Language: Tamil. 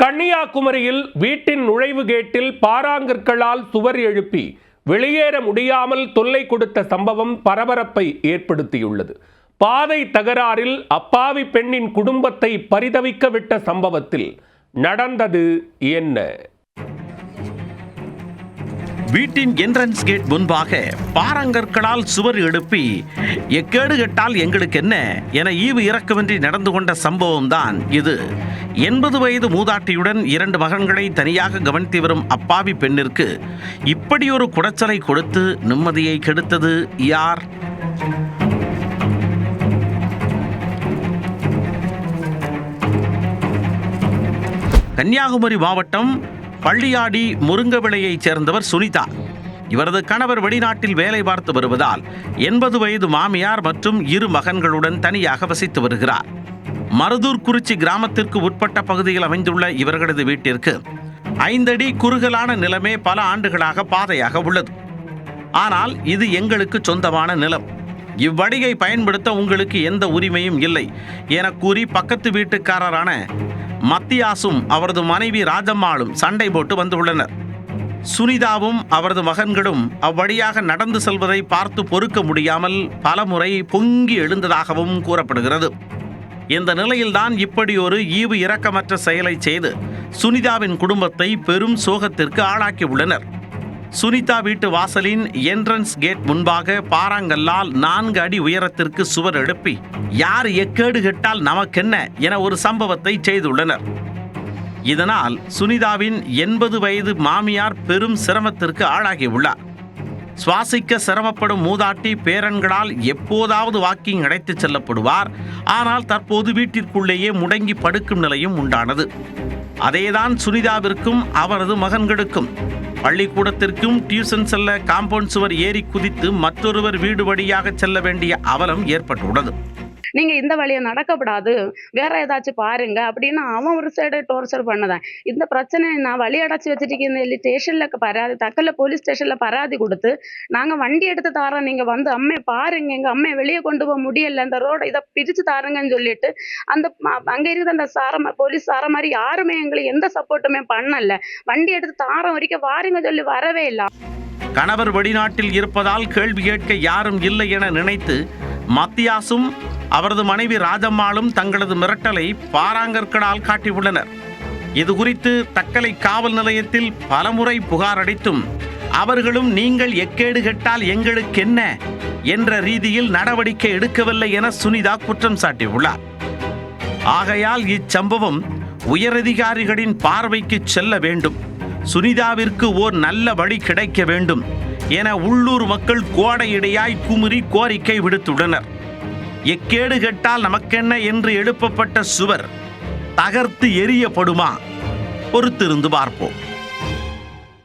கன்னியாகுமரியில் வீட்டின் நுழைவு கேட்டில் பாராங்கற்களால் சுவர் எழுப்பி வெளியேற முடியாமல் தொல்லை கொடுத்த சம்பவம் பரபரப்பை ஏற்படுத்தியுள்ளது. பாதை தகராறில் அப்பாவி பெண்ணின் குடும்பத்தை பரிதவிக்க விட்ட சம்பவத்தில் நடந்தது என்ன? வீட்டின் என்ட்ரன்ஸ் கேட் முன்பாக பாறாங்கற்களால் சுவர் எழுப்பி எக்கேடு கெட்டால் எங்களுக்கு என்ன? என ஈவு இறக்கமின்றி நடந்து கொண்ட சம்பவம்தான் இது. எண்பது வயது மூதாட்டியுடன் இரண்டு மகன்களை தனியாக கவனித்து வரும் அப்பாவி பெண்ணிற்கு இப்படி ஒரு குடைச்சலை கொடுத்து நிம்மதியை கெடுத்தது யார்? கன்னியாகுமரி மாவட்டம் பள்ளியாடி முருங்கவிளையைச் சேர்ந்தவர் சுனிதா. இவரது கணவர் வெளிநாட்டில் வேலை பார்த்து வருவதால் எண்பது வயது மாமியார் மற்றும் இரு மகன்களுடன் தனியாக வசித்து வருகிறார். மருதூர் குறிச்சி கிராமத்திற்கு உட்பட்ட பகுதியில் அமைந்துள்ள இவர்களது வீட்டிற்கு ஐந்தடி குறுகலான நிலமே பல ஆண்டுகளாக பாதையாக உள்ளது. ஆனால் இது எங்களுக்கு சொந்தமான நிலம். இவ்வடியை பயன்படுத்த உங்களுக்கு எந்த உரிமையும் இல்லை என கூறி பக்கத்து வீட்டுக்காரரான மத்தியாசும் அவரது மனைவி ராஜம்மாளும் சண்டை போட்டு வந்துள்ளனர். சுனிதாவும் அவரது மகன்களும் அவ்வழியாக நடந்து செல்வதை பார்த்து பொறுக்க முடியாமல் பலமுறை பொங்கி எழுந்ததாகவும் கூறப்படுகிறது. இந்த நிலையில்தான் இப்படி ஒரு ஈவு இரக்கமற்ற செயலை செய்து சுனிதாவின் குடும்பத்தை பெரும் சோகத்திற்கு ஆளாக்கியுள்ளனர். சுனிதா வீட்டு வாசலின் என்ட்ரன்ஸ் கேட் முன்பாக பாறாங்கல்லால் நான்கு அடி உயரத்திற்கு சுவர் எழுப்பி யார் எக்கேடு கெட்டால் நமக்கென்ன? என ஒரு சம்பவத்தை செய்துள்ளனர். இதனால் சுனிதாவின் எண்பது வயது மாமியார் பெரும் சிரமத்திற்கு ஆளாகியுள்ளார். சுவாசிக்க சிரமப்படும் மூதாட்டி பேரன்களால் எப்போதாவது வாக்கிங் அழைத்துச் செல்லப்படுவார். ஆனால் தற்போது வீட்டிற்குள்ளேயே முடங்கி படுக்கும் நிலையும் உண்டானது. அதேதான் சுனிதாவிற்கும் அவரது மகன்களுக்கும். பள்ளிக்கூடத்திற்கும் டியூசன் செல்ல காம்பவுண்ட் சுவர் ஏறி குதித்து மற்றொருவர் வீடு வழியாக செல்ல வேண்டிய அவலம் ஏற்பட்டுள்ளது. நீங்க இந்த வழியை நடக்கப்படாது. வேற ஏதாச்சும் பாருங்க அப்படின்னு அவன் ஒரு சைடு டோர்ச்சர் பண்ணதான். இந்த பிரச்சனை நான் வழி அடைச்சி வச்சுட்டு சொல்லி ஸ்டேஷன்ல பராதி தக்கல போலீஸ் ஸ்டேஷன்ல பராதி கொடுத்து நாங்க வண்டி எடுத்து தாரோம். நீங்க வந்து அம்மை பாருங்க. எங்க அம்மையை வெளியே கொண்டு போக முடியல. இந்த ரோட இதை பிரிச்சு தாருங்கன்னு சொல்லிட்டு அந்த அங்கே அங்க இருக்கிற அந்த சார போலீஸ் சார மாதிரி யாருமே எங்களுக்கு எந்த சப்போர்ட்டுமே பண்ணல. வண்டி எடுத்து தாரம் வரைக்கும் வாருங்க சொல்லி வரவே இல்லை. கணவர் வெளிநாட்டில் இருப்பதால் கேள்வி கேட்க யாரும் இல்லை என நினைத்து மத்தியாசும் அவரது மனைவி ராஜம்மாளும் தங்களது மிரட்டலை பாராங்கற்களால் காட்டியுள்ளனர். இது குறித்து தக்கலை காவல் நிலையத்தில் பலமுறை புகார் அளித்தும் அவர்களும் நீங்கள் எக்கேடு கெட்டால் எங்களுக்கென்ன என்ற ரீதியில் நடவடிக்கை எடுக்கவில்லை என சுனிதா குற்றம் சாட்டியுள்ளார். ஆகையால் இச்சம்பவம் உயரதிகாரிகளின் பார்வைக்கு செல்ல வேண்டும். சுனிதாவிற்கு ஓர் நல்ல வழி கிடைக்க வேண்டும் என உள்ளூர் மக்கள் கோடையிடையாய் குமுறி கோரிக்கை விடுத்துள்ளனர். எக்கேடு கெட்டால் நமக்கென்ன என்று எழுப்பப்பட்ட சுவர் தகர்த்து எரியப்படுமா பொறுத்திருந்து பார்ப்போம்.